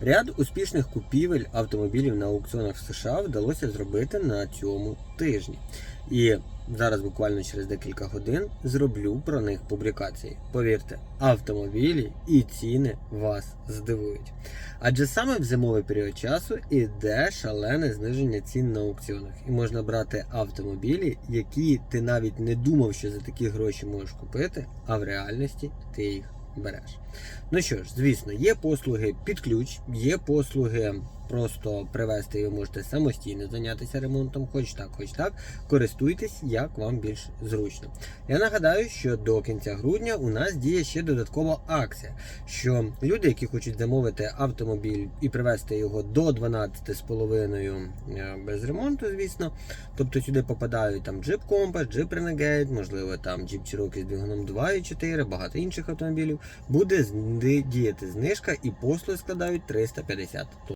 Ряд успішних купівель автомобілів на аукціонах в США вдалося зробити на цьому тижні. І зараз буквально через декілька годин зроблю про них публікації. Повірте, автомобілі і ціни вас здивують. Адже саме в зимовий період часу іде шалене зниження цін на аукціонах, і можна брати автомобілі, які ти навіть не думав, що за такі гроші можеш купити, а в реальності ти їх береш. Ну що ж, звісно, є послуги під ключ, є послуги просто привезти, ви можете самостійно зайнятися ремонтом, хоч так, хоч так. Користуйтесь, як вам більш зручно. Я нагадаю, що до кінця грудня у нас діє ще додаткова акція, що люди, які хочуть замовити автомобіль і привезти його до 12,5 е, без ремонту, звісно. Тобто сюди попадають там Jeep Compass, Jeep Renegade, можливо, там Jeep Cherokee з двигуном 2.4, багато інших автомобілів. Буде діяти знижка і послуги складають 350